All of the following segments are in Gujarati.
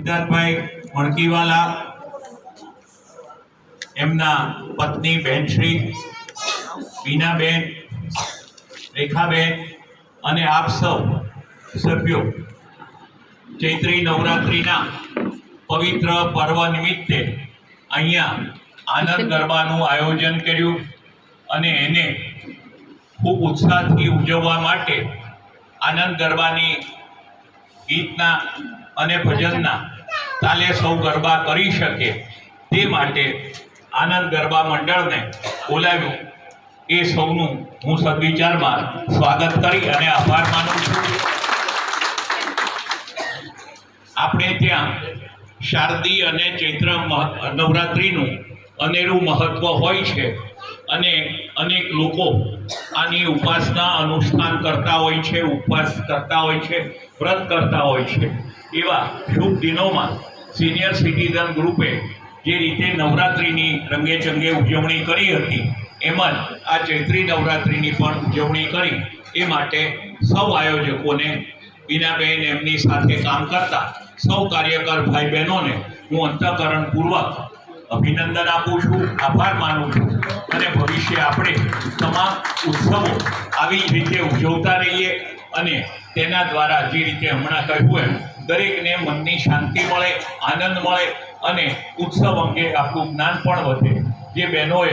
સિદ્ધાર્થભાઈ મણકીવાલા, એમના પત્ની બહેનશ્રી બીનાબેન રેખાબેન અને આપ સૌ સભ્યો ચૈત્રી નવરાત્રિના પવિત્ર પર્વ નિમિત્તે અહીંયા આનંદ ગરબાનું આયોજન કર્યું અને એને ખૂબ ઉત્સાહથી ઉજવવા માટે આનંદ ગરબાની ગીતના અને ભજનના તાલે સૌ ગરબા કરી શકે તે માટે આનંદ ગરબા મંડળને બોલાવ્યું. એ સૌનું હું સદવિચારમાં સ્વાગત કરી અને આભાર માનું છું. આપણે ત્યાં શારદી અને ચૈત્ર નવરાત્રિનું અનેરું મહત્વ હોય છે. અને અનેક લોકો આની ઉપાસના અનુષ્ઠાન કરતા હોય છે, ઉપવાસ કરતા હોય છે, વ્રત કરતા હોય છે. એવા શુભ દિનોમાં સિનિયર સિટીઝન ગ્રુપે જે રીતે નવરાત્રિની રંગેચંગે ઉજવણી કરી હતી, એમ જ આ ચૈત્રી નવરાત્રિની પણ ઉજવણી કરી. એ માટે સૌ આયોજકોને બીનાબેન એમની સાથે કામ કરતા સૌ કાર્યકર ભાઈ બહેનોને હું અંતઃકરણપૂર્વક અભિનંદન આપું છું, આભાર માનું છું અને ભવિષ્ય આપણે તમામ ઉત્સવો આવી રીતે ઉજવતા રહીએ અને તેના દ્વારા જે રીતે હમણાં કહ્યું એમ, દરેકને મનની શાંતિ મળે, આનંદ મળે અને ઉત્સવ અંગે આપણું જ્ઞાન પણ વધે. જે બહેનોએ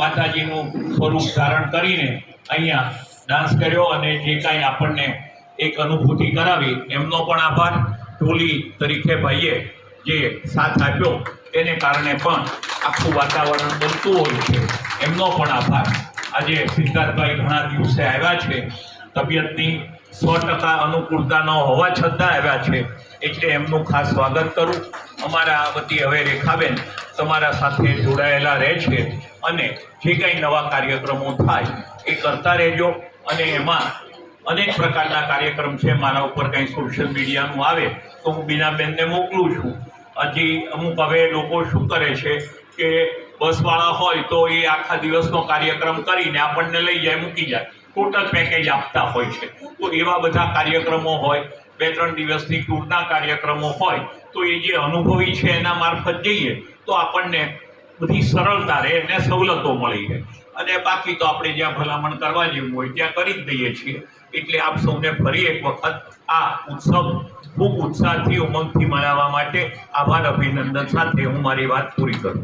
માતાજીનું સ્વરૂપ ધારણ કરીને અહીંયા ડાન્સ કર્યો અને જે કાંઈ આપણને એક અનુભૂતિ કરાવી, એમનો પણ આભાર. ટોલી તરીકે ભાઈએ જે સાથ આપ્યો એને કારણે પણ આખું વાતાવરણ બનતું હોય છે. એમનો પણ આભાર. આજે સિદ્ધાર્થભાઈ ઘણા દિવસે આવ્યા છે. તબિયતની સો ટકા અનુકૂળતા ન હોવા છતાં આવ્યા છે. એટલે એમનું ખાસ સ્વાગત કરું. અમારા વતી હવે રેખાબેન તમારા સાથે જોડાયેલા રહે છે અને જે કંઈ નવા કાર્યક્રમો થાય એ કરતા રહેજો. અને એમાં અનેક પ્રકારના કાર્યક્રમ છે. મારા ઉપર કંઈ સોશિયલ મીડિયાનું આવે તો હું બીનાબેનને મોકલું છું. હજી અમુક હવે લોકો શું કરે છે કે બસવાળા હોય તો એ આખા દિવસનો કાર્યક્રમ કરીને આપણને લઈ જાય, મૂકી જાય. ટોટલ પેકેજ આપતા હોય છે. તો એવા બધા કાર્યક્રમો હોય, બે ત્રણ દિવસની ટૂરના કાર્યક્રમો હોય, તો એ જે અનુભવી છે એના મારફત જઈએ, તો આપણને બધી સરળતા રહે અને સવલતો મળી રહે. અને બાકી તો આપણે જ્યાં ભલામણ કરવા જેવું હોય, ત્યાં કરી જ દઈએ છીએ. એટલે આપ સૌને ફરી એક વખત આ ઉત્સવ ખૂબ ઉત્સાહથી, ઉમંગથી મનાવવા માટે આભાર, અભિનંદન સાથે હું મારી વાત પૂરી કરું